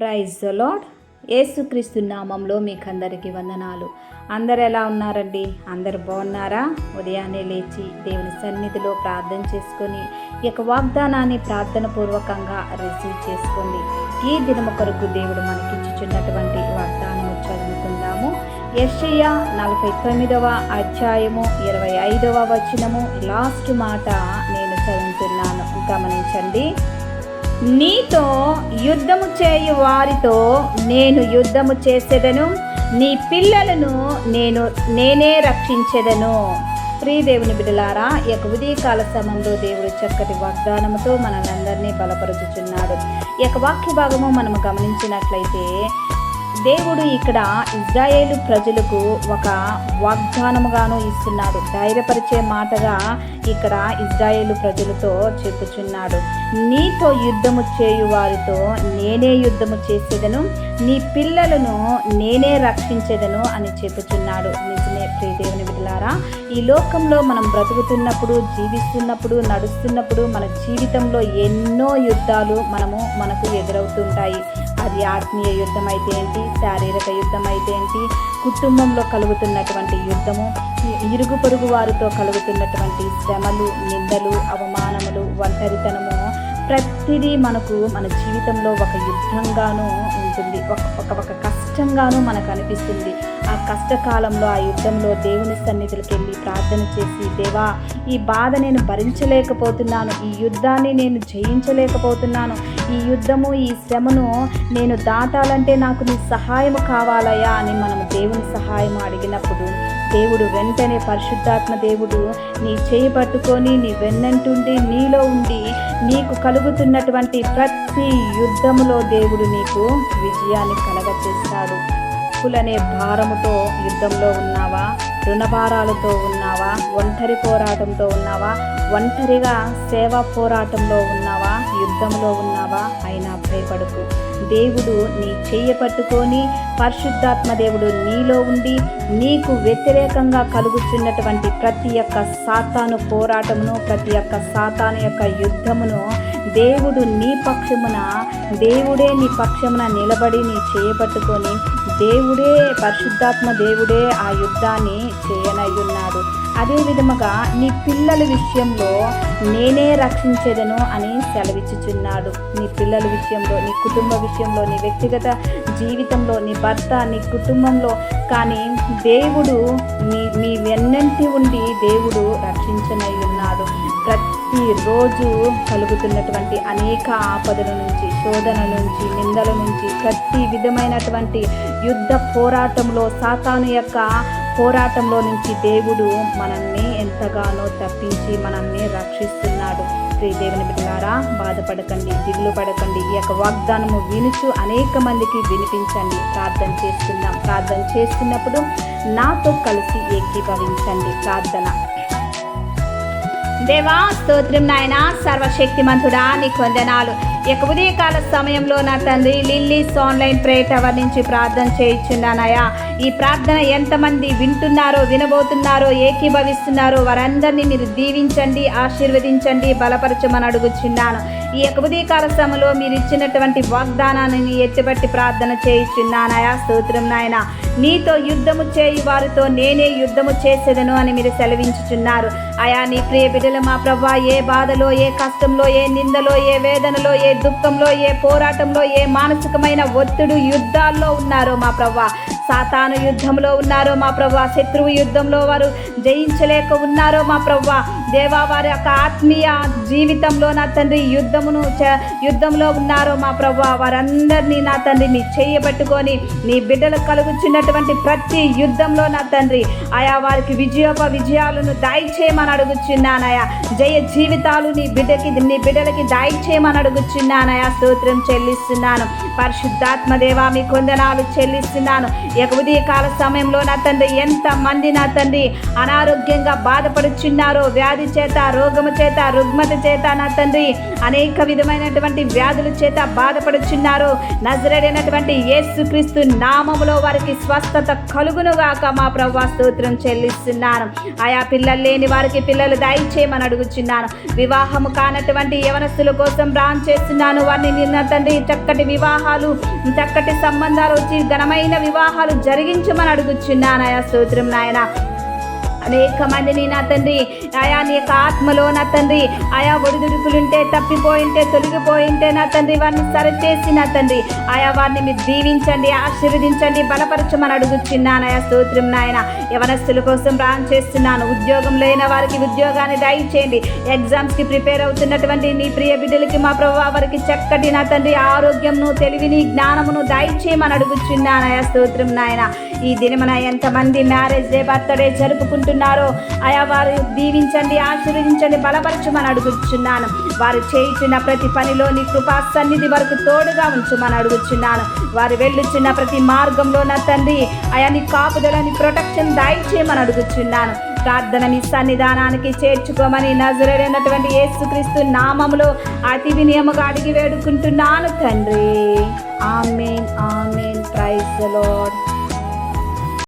Praise lord యేసుక్రీస్తు నామంలో మీకు అందరికీ వందనాలు. అందరు ఎలా ఉన్నారండి? అందరు బాగున్నారా? ఉదయాన్నే లేచి దేవుని సన్నిధిలో ప్రార్థన చేసుకొని ఈ యొక్క వాగ్దానాన్ని ప్రార్థన పూర్వకంగా రిసీవ్ చేసుకోండి ఈ దినము కొరకు దేవుడు మనకిచ్చుచున్నటువంటి వాగ్దానము చదువుకుందాము. యెషయా నలభై తొమ్మిదవ అధ్యాయము ఇరవై ఐదవ వచనము. లాస్ట్ మాట నేను చదువుతున్నాను. గమనించండి. నీతో యుద్ధము చేయు వారితో నేను యుద్ధము చేసేదను. నీ పిల్లలను నేను నేనే రక్షించెదను. ప్రియదేవుని బిడలారా ఈ యొక్క ఉదయకాల సమయంలో దేవుడు చక్కటి వాగ్దానముతో మనల్ని బలపరుచుచున్నాడు. ఈ యొక్క వాక్య భాగము మనం గమనించినట్లయితే దేవుడు ఇక్కడ ఇజ్రాయేలు ప్రజలకు ఒక వాగ్దానముగాను ఇస్తున్నాడు. ధైర్యపరిచే మాటగా ఇక్కడ ఇజ్రాయేలు ప్రజలతో చెప్పుచున్నాడు. నీతో యుద్ధము చేయు వారితో నేనే యుద్ధము చేసేదను నీ పిల్లలను నేనే రక్షించేదను అని చెప్పుచున్నాడు. నిజమే ప్రియదేవుని విడలారా ఈ లోకంలో మనం బ్రతుకుతున్నప్పుడు జీవిస్తున్నప్పుడు నడుస్తున్నప్పుడు మన జీవితంలో ఎన్నో యుద్ధాలు మనము మనకు ఎదురవుతుంటాయి. అది ఆత్మీయ యుద్ధం అయితే ఏంటి? శారీరక యుద్ధం అయితే ఏంటి? కుటుంబంలో కలుగుతున్నటువంటి యుద్ధము ఇరుగు పొరుగు వారితో కలుగుతున్నటువంటి శ్రమలు నిందలు అవమానములు ఒంటరితనము ప్రతిదీ మనకు మన జీవితంలో ఒక యుద్ధంగాను ఉంటుంది. ఒక ఒక ఒక కష్టంగాను మనకు అనిపిస్తుంది. ఆ కష్టకాలంలో ఆ యుద్ధంలో దేవుని సన్నిధులకు వెళ్ళి ప్రార్థన చేసి దేవా ఈ బాధ నేను భరించలేకపోతున్నాను. ఈ యుద్ధాన్ని నేను జయించలేకపోతున్నాను. ఈ యుద్ధము ఈ శ్రమను నేను దాటాలంటే నాకు నీ సహాయము కావాలయా అని మనం దేవుని సహాయం అడిగినప్పుడు దేవుడు వెంటనే పరిశుద్ధాత్మ దేవుడు నీ చేయి పట్టుకొని నీ వెన్నంటుండి నీలో ఉండి నీకు కలుగుతున్నటువంటి ప్రతి యుద్ధములో దేవుడు నీకు విజయాన్ని కలగచేస్తాడు అప్పులనే భారముతో యుద్ధంలో ఉన్నావా? రుణభారాలతో ఉన్నావా? ఒంటరి పోరాటంతో ఉన్నావా? ఒంటరిగా సేవా పోరాటంలో ఉన్నావా? యుద్ధంలో ఉన్నావా? అయినా భయపడకు. దేవుడు నీ చెయ్యి పట్టుకొని పరిశుద్ధాత్మ దేవుడు నీలో ఉండి నీకు వ్యతిరేకంగా కలుగుతున్నటువంటి ప్రతి ఒక్క సాతాను పోరాటమును ప్రతి ఒక్క సాతాను యొక్క యుద్ధమును దేవుడు నీ పక్షమున దేవుడే నీ పక్షమున నిలబడి నీ చేయబట్టుకొని దేవుడే పరిశుద్ధాత్మ దేవుడే ఆ యుద్ధాన్ని చేయనయ్యున్నాడు. అదే విధముగా నీ పిల్లల విషయంలో నేనే రక్షించేదను అని సెలవిచ్చుచున్నాడు. నీ పిల్లల విషయంలో నీ కుటుంబ విషయంలో నీ వ్యక్తిగత జీవితంలో నీ భర్త నీ కుటుంబంలో. కానీ దేవుడు నీ మీ వెన్నంటి ఉండి దేవుడు రక్షించనై ఉన్నాడు ప్రతిరోజు కలుగుతున్నటువంటి అనేక ఆపదల నుంచి శోధన నుంచి నిందల నుంచి ప్రతి విధమైనటువంటి యుద్ధ పోరాటంలో సాతాను యొక్క పోరాటంలో నుంచి దేవుడు మనల్ని ఎంతగానో తప్పించి మనల్ని రక్షిస్తున్నాడు. శ్రీ దేవుని బాధపడకండి దిగులు పడకండి. ఈ యొక్క వాగ్దానము వినుచు అనేక మందికి వినిపించండి. ప్రార్థన చేస్తున్నాం. ప్రార్థన చేస్తున్నప్పుడు నాతో కలిసి ఏకీభవించండి. ప్రార్థన. దేవా స్తోత్రం నాయన. సర్వశక్తిమంతుడా నీకు వందనాలు. ఇక ఉదయకాల సమయంలో నా తండ్రి లిల్లీస్ ఆన్లైన్ ప్రే టవర్ నుంచి ప్రార్థన చేయించున్నానయా ఈ ప్రార్థన ఎంతమంది వింటున్నారో వినబోతున్నారో ఏకీభవిస్తున్నారో వారందరినీ మీరు దీవించండి ఆశీర్వదించండి బలపరచమని అడుగుచున్నాను. ఈ యొక్క ఉదయకాల సమయంలో మీరు ఇచ్చినటువంటి వాగ్దానాన్ని ఎత్తిబట్టి ప్రార్థన చేయిస్తున్నానయా స్తోత్రం నాయన. నీతో యుద్ధము చేయి వారితో నేనే యుద్ధము చేసేదను అని మీరు సెలవించుచున్నారు. అయా నీ ప్రియ బిడ్డలు మా ప్రభా ఏ బాధలో ఏ కష్టంలో ఏ నిందలో ఏ వేదనలో ఏ దుఃఖంలో ఏ పోరాటంలో ఏ మానసికమైన ఒత్తిడి యుద్ధాల్లో ఉన్నారో మా ప్రభా సాతాను యుద్ధంలో ఉన్నారో మా ప్రభా శత్రువు యుద్ధంలో వారు జయించలేక ఉన్నారో మా ప్రభా దేవా వారి యొక్క ఆత్మీయ జీవితంలో నా తండ్రి యుద్ధమును చ- యుద్ధంలో ఉన్నారో మా ప్రభు వారందరినీ నా తండ్రి నీ చెయ్యబట్టుకొని నీ బిడ్డలకు కలుగుచున్నటువంటి ప్రతి యుద్ధంలో నా తండ్రి. ఆయా వారికి విజయోప విజయాలను దాయిచేయమని అడుగుచున్నానయా. జయ జీవితాలు నీ బిడ్డకి నీ బిడ్డలకి దాయిచేయమని అడుగుచున్నానయా. స్తోత్రం చెల్లిస్తున్నాను. పరిశుద్ధాత్మ దేవా మీ కొందనాలు చెల్లిస్తున్నాను. ఎగుదీ కాల సమయంలో నా తండ్రి ఎంత మంది నా తండ్రి అనారోగ్యంగా బాధపడుచున్నారో వ్యాధి వ్యాధి చేత రోగము చేత రుగ్మత చేత నా తండ్రి అనేక విధమైనటువంటి వ్యాధుల చేత బాధపడుచున్నారు. నజరేడైనటువంటి యేసుక్రీస్తు నామములో వారికి స్వస్థత కలుగునుగాక మా ప్రభా స్తోత్రం చెల్లిస్తున్నాను. ఆయా పిల్లలు లేని వారికి పిల్లలు దయచేయమని అడుగుచున్నాను. వివాహము కానటువంటి యవనస్తుల కోసం రాన్ చేస్తున్నాను. వారిని నిన్న తండ్రి చక్కటి వివాహాలు చక్కటి సంబంధాలు వచ్చి ఘనమైన వివాహాలు జరిగించమని అడుగుచున్నాను. ఆయా స్తోత్రం నాయన. అనేక మందిని నా తండ్రి. ఆయా నీ యొక్క ఆత్మలో నా తండ్రి. ఆయా ఒడిదుడుకులుంటే తప్పిపోయింటే తొలగిపోయింటే నా తండ్రి. వారిని సరిచేసి నా తండ్రి. ఆయా వారిని మీరు దీవించండి ఆశీర్వదించండి బలపరచమని అడుగుచున్నాను. ఆయా స్తోత్రం నాయన. యవనస్తుల కోసం ప్రాణం చేస్తున్నాను. ఉద్యోగం లేని వారికి ఉద్యోగాన్ని దయచేయండి. ఎగ్జామ్స్కి ప్రిపేర్ అవుతున్నటువంటి నీ ప్రియ బిడ్డలకి మా ప్రభావ వారికి చక్కటి నా తండ్రి ఆరోగ్యంను తెలివిని జ్ఞానమును దయచేయమని అడుగుచున్నాను. ఆయా స్తోత్రం నాయన. ఈ దినమున ఎంతమంది మ్యారేజ్ డే బర్త్డే ఉంటున్నారో ఆయా వారు దీవించండి ఆశీర్వదించండి బలపరచమని అడుగుచున్నాను. వారు చేయుచున్న ప్రతి పనిలో నీ కృపా సన్నిధి వరకు తోడుగా ఉంచమని అడుగుచున్నాను. వారు వెళ్ళుచున్న ప్రతి మార్గంలో నా తండ్రి ఆయా నీ కాపుదలని ప్రొటెక్షన్ దయచేయమని అడుగుచున్నాను. ప్రార్థన మీ సన్నిధానానికి చేర్చుకోమని నజరైనటువంటి యేసుక్రీస్తు నామములో అతి వినియముగా అడిగి వేడుకుంటున్నాను తండ్రి. Amen amen. Praise Lord.